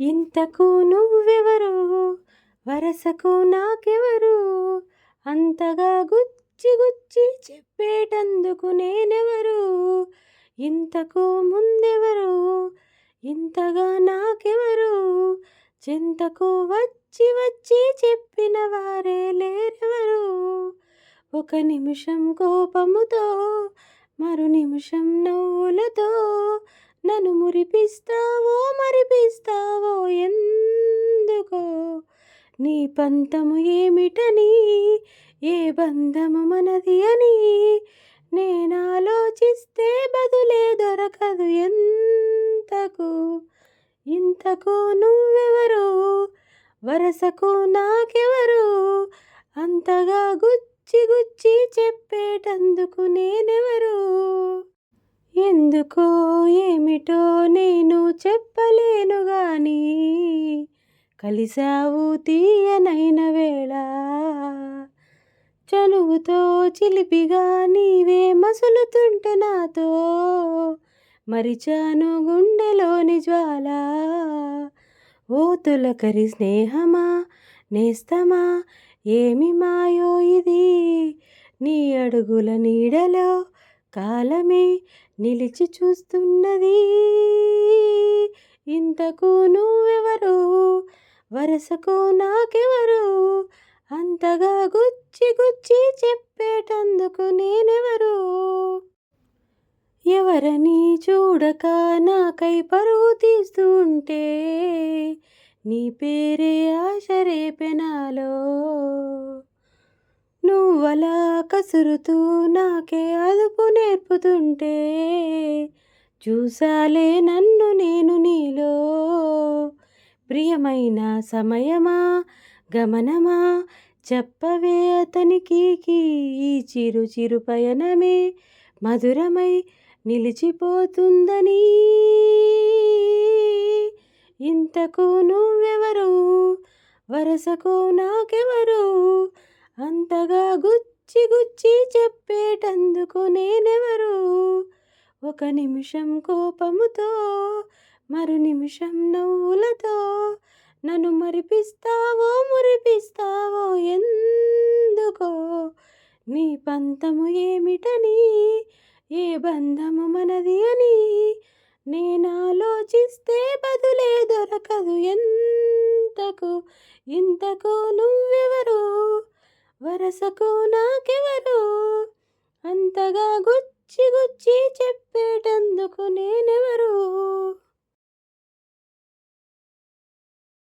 ఇంతకు నువ్వెవరు? వరసకు నాకెవరు? అంతగా గుచ్చి గుచ్చి చెప్పేటందుకు నేనెవరు? ఇంతకు ముందెవరు? ఇంతగా నాకెవరు? చింతకు వచ్చి వచ్చి చెప్పిన వారే లేరెవరు? ఒక నిమిషం కోపముతో మరు నిమిషం నవ్వులతో నన్ను మురిపిస్తావో మరిపిస్తావో ఎందుకో? నీ పంతము ఏమిటని? ఏ బంధము మనది అని? నేను ఆలోచిస్తే బదులే దొరకదు ఎంతకు? ఇంతకు నువ్వెవరు? వరసకు నాకెవరు? అంతగా గుచ్చి గుచ్చి చెప్పేటందుకు నేనెవరు? ఎందుకో ఏమిటో నేను చెప్పలేను గాని కలిసావు తీయనైన వేళ. చనువుతో చిలిపిగా నీవే మసులుతుంటే నాతో మరిచాను గుండెలోని జ్వాల. ఓ తులకరి స్నేహమా నేస్తమా ఏమి మాయో ఇది? నీ అడుగుల నీడలో కాలమే నిలిచి చూస్తున్నది. ఇంతకు నువ్వెవరు? వరసకు నాకెవరు? అంతగా గుచ్చి గుచ్చి చెప్పేటందుకు నేనెవరు? ఎవరని చూడక నాకై పరుగు తీస్తుంటే నీ పేరే ఆశ రేపెనాలో నువ్వలా కసురుతూ నాకే అదుపు నేర్పుతుంటే? చూసాలే నన్ను నేను నీలో. ప్రియమైన సమయమా గమనమా? చెప్పవే అతనికి ఈ చిరు చిరు పయనమే. మధురమై నిలిచిపోతుందని. ఇంతకు నువ్వెవరు? వరసకు నాకెవరు? అంతగా గుచ్చి గుచ్చి చెప్పేటందుకు నేనెవరు? ఒక నిమిషం కోపముతో మరు నిమిషం నవ్వులతో నన్ను మరిపిస్తావో మురిపిస్తావో ఎందుకో? నీ పంతము ఏమిటని ఏ బంధము మనది అని నేను ఆలోచిస్తే బదులే దొరకదు. ఎంతకు ఇంతకు నువ్వెవరు? వరసకు నాకెవరు? అంతగా గుచ్చి గుచ్చి చెప్పేటందుకు నే